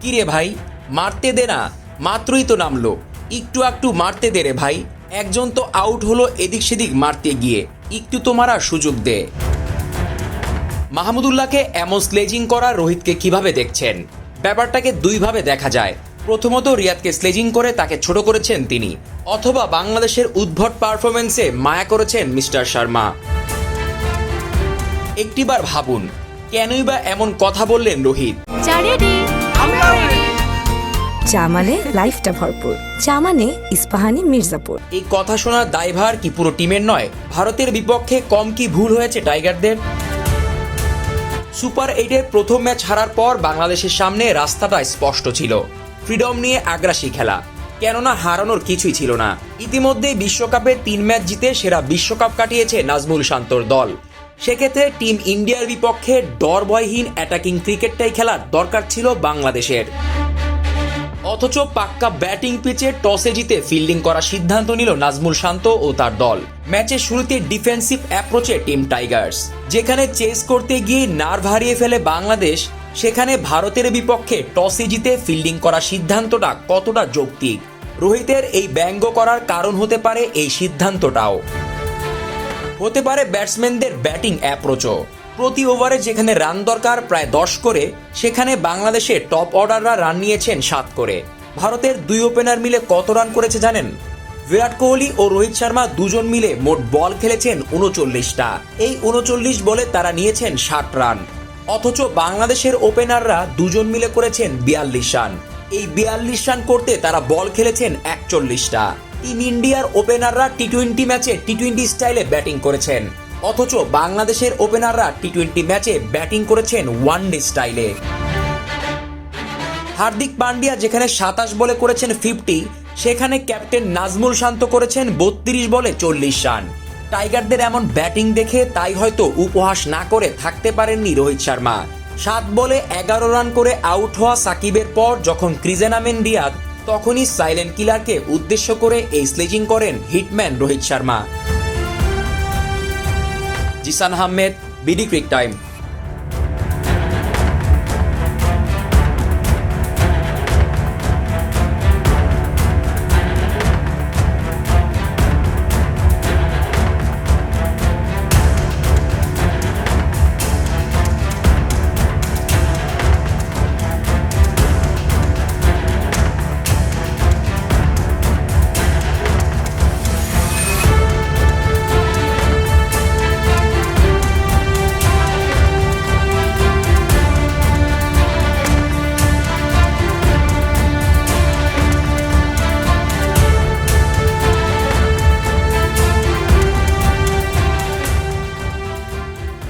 কিরে ভাই, মারতে দে না। মাত্রই তো নামলো। একটু একটু মারতে দে রে ভাই। একজন তো আউট হলো এদিক সেদিক মারতে গিয়ে। একটু তো মারার সুযোগ দে। মাহমুদুল্লাহকে এমন স্লেজিং করা রোহিতকে কীভাবে দেখছেন? ব্যাপারটাকে দুইভাবে দেখা যায়। প্রথমত রিয়াদকে স্লেজিং করে তাকে ছোট করেছেন তিনি। অথবা বাংলাদেশের উদ্ভট পারফরমেন্সে মায়া করেছেন মিস্টার শর্মা। একটিবার ভাবুন, কেনই বা এমন কথা বললেন রোহিত? চা মানে লাইফটা ভরপুর। চা মানে ইস্পাহানি মির্জাপুর। এই কথা শোনার দায়ভার কি পুরো টিমের নয়? ভারতের বিপক্ষে কম কি ভুল হয়েছে টাইগারদের? সুপার এইটের প্রথম ম্যাচ হারার পর বাংলাদেশের সামনে রাস্তাটা স্পষ্ট ছিল। ফ্রিডম নিয়ে আগ্রাসী খেলা। কেননা হারানোর কিছুই ছিল না। ইতিমধ্যে বিশ্বকাপে তিন ম্যাচ জিতে সেরা বিশ্বকাপ কাটিয়েছে নাজমুল শান্তর দল। সেক্ষেত্রে টিম ইন্ডিয়ার বিপক্ষে ডরভয়হীন অ্যাটাকিং ক্রিকেটটাই খেলার দরকার ছিল বাংলাদেশের। অথচ পাক্কা ব্যাটিং পিচে টসে জিতে ফিল্ডিং করার সিদ্ধান্ত নিল নাজমুল শান্ত ও তার দল। ম্যাচের শুরুতে ডিফেন্সিভ অ্যাপ্রোচে টিম টাইগার্স, যেখানে চেস করতে গিয়ে নার্ভ হারিয়ে ফেলে বাংলাদেশ, সেখানে ভারতের বিপক্ষে টসে জিতে ফিল্ডিং করার সিদ্ধান্তটা কতটা যৌক্তিক? রোহিতের এই ব্যঙ্গ করার কারণ হতে পারে এই সিদ্ধান্তটাও। হতে পারে ব্যাটসম্যানদের ব্যাটিং অ্যাপ্রোচও। প্রতি ওভারে যেখানে রান দরকার প্রায় দশ করে, সেখানে বাংলাদেশের টপ অর্ডাররা রান নিয়েছেন সাত করে। ভারতের দুই ওপেনার মিলে কত রান করেছে জানেন? বিরাট কোহলি ও রোহিত শর্মা দুজন মিলে মোট বল খেলেছেন উনচল্লিশটা। এই উনচল্লিশ বলে তারা নিয়েছেন ষাট রান। অথচ বাংলাদেশের ওপেনাররা দুজন মিলে করেছেন বিয়াল্লিশ রান। এই বিয়াল্লিশ রান করতে তারা বল খেলেছেন একচল্লিশটা। টিম ইন্ডিয়ার ওপেনাররা টি টোয়েন্টি ম্যাচে টি টোয়েন্টি স্টাইলে ব্যাটিং করেছেন। অথচ বাংলাদেশের ওপেনাররা টি টোয়েন্টি ম্যাচে ব্যাটিং করেছেন ওয়ান ডে স্টাইলে। হার্দিক পান্ডিয়া যেখানে সাতাশ বলে করেছেন ফিফটি, সেখানে ক্যাপ্টেন নাজমুল শান্ত করেছেন বত্রিশ বলে চল্লিশ রান। টাইগারদের এমন ব্যাটিং দেখে তাই হয়তো উপহাস না করে থাকতে পারেননি রোহিত শর্মা। সাত বলে এগারো রান করে আউট হওয়া সাকিবের পর যখন ক্রিজে নামেন রিয়াদ তখনই সাইলেন্ট কিলারকে উদ্দেশ্য করে এই স্লেজিং করেন hitman Rohit Sharma. Zishan Ahmed BD cric time